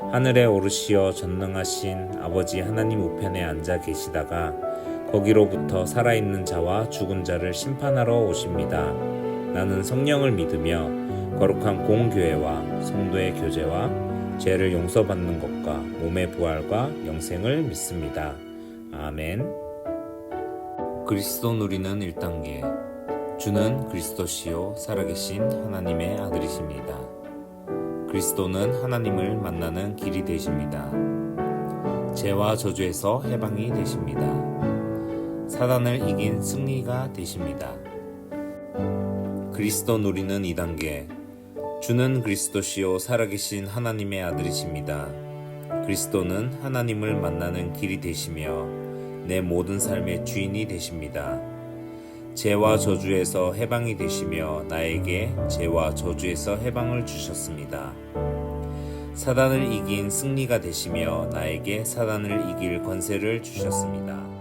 하늘에 오르시어 전능하신 아버지 하나님 우편에 앉아 계시다가 거기로부터 살아있는 자와 죽은 자를 심판하러 오십니다. 나는 성령을 믿으며 거룩한 공교회와 성도의 교제와 죄를 용서받는 것과 몸의 부활과 영생을 믿습니다. 아멘. 그리스도 누리는 1단계 주는 그리스도시요 살아계신 하나님의 아들이십니다. 그리스도는 하나님을 만나는 길이 되십니다. 죄와 저주에서 해방이 되십니다. 사단을 이긴 승리가 되십니다. 그리스도 누리는 2단계 주는 그리스도시요 살아계신 하나님의 아들이십니다. 그리스도는 하나님을 만나는 길이 되시며 내 모든 삶의 주인이 되십니다. 죄와 저주에서 해방이 되시며 나에게 죄와 저주에서 해방을 주셨습니다. 사단을 이긴 승리가 되시며 나에게 사단을 이길 권세를 주셨습니다.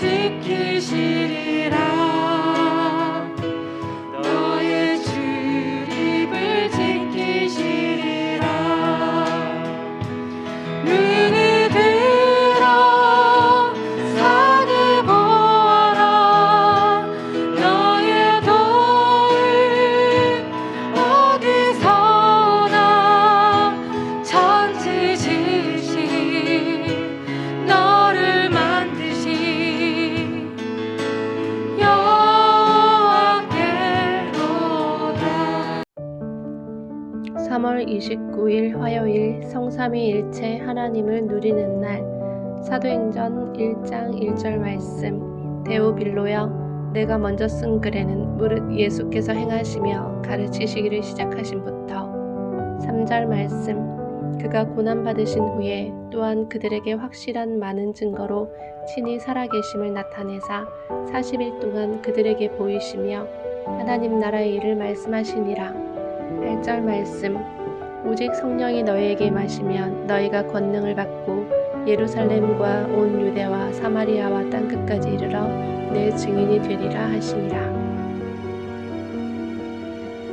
지키시리라 3월 29일 화요일 성삼위일체 하나님을 누리는 날 사도행전 1장 1절 말씀 데오빌로여 내가 먼저 쓴 글에는 무릇 예수께서 행하시며 가르치시기를 시작하신부터. 3절 말씀 그가 고난받으신 후에 또한 그들에게 확실한 많은 증거로 친히 살아계심을 나타내사 40일 동안 그들에게 보이시며 하나님 나라의 일을 말씀하시니라. 8절 말씀 오직 성령이 너희에게 마시면 너희가 권능을 받고 예루살렘과 온 유대와 사마리아와 땅 끝까지 이르러 내 증인이 되리라 하시니라.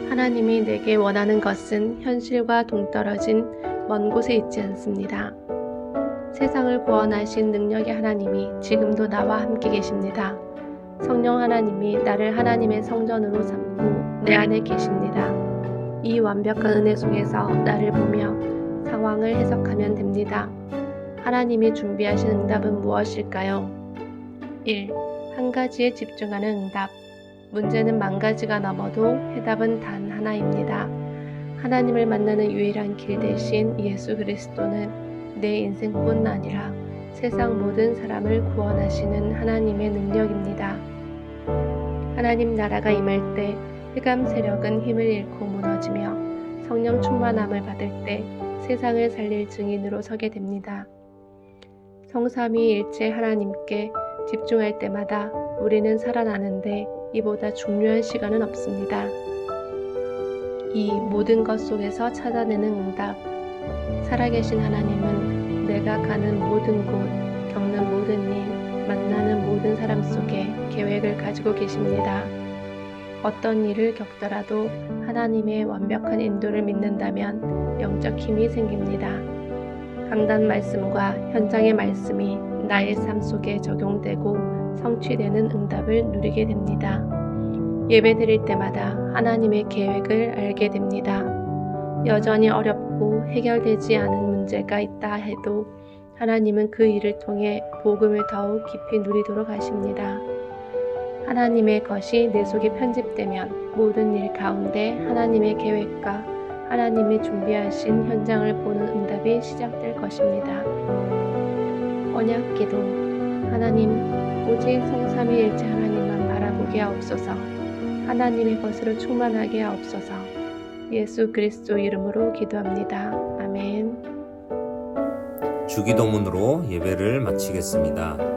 하나님이 내게 원하는 것은 현실과 동떨어진 먼 곳에 있지 않습니다. 세상을 구원하신 능력의 하나님이 지금도 나와 함께 계십니다. 성령 하나님이 나를 하나님의 성전으로 삼고 내 안에 계십니다. 이 완벽한 은혜 속에서 나를 보며 상황을 해석하면 됩니다. 하나님이 준비하신 응답은 무엇일까요? 1. 한 가지에 집중하는 응답. 문제는 만 가지가 넘어도 해답은 단 하나입니다. 하나님을 만나는 유일한 길 대신 예수 그리스도는 내 인생뿐 아니라 세상 모든 사람을 구원하시는 하나님의 능력입니다. 하나님 나라가 임할 때 흑암 세력은 힘을 잃고 무너지며 성령 충만함을 받을 때 세상을 살릴 증인으로 서게 됩니다. 성삼위 일체 하나님께 집중할 때마다 우리는 살아나는데 이보다 중요한 시간은 없습니다. 이 모든 것 속에서 찾아내는 응답. 살아계신 하나님은 내가 가는 모든 곳, 겪는 모든 일, 만나는 모든 사람 속에 계획을 가지고 계십니다. 어떤 일을 겪더라도 하나님의 완벽한 인도를 믿는다면 영적 힘이 생깁니다. 강단 말씀과 현장의 말씀이 나의 삶 속에 적용되고 성취되는 응답을 누리게 됩니다. 예배 드릴 때마다 하나님의 계획을 알게 됩니다. 여전히 어렵고 해결되지 않은 문제가 있다 해도 하나님은 그 일을 통해 복음을 더욱 깊이 누리도록 하십니다. 하나님의 것이 내 속에 편집되면 모든 일 가운데 하나님의 계획과 하나님이 준비하신 현장을 보는 응답이 시작될 것입니다. 언약 기도 하나님 오직 성삼위일체 하나님만 바라보게 하옵소서 하나님의 것으로 충만하게 하옵소서 예수 그리스도 이름으로 기도합니다. 아멘. 주기도문으로 예배를 마치겠습니다.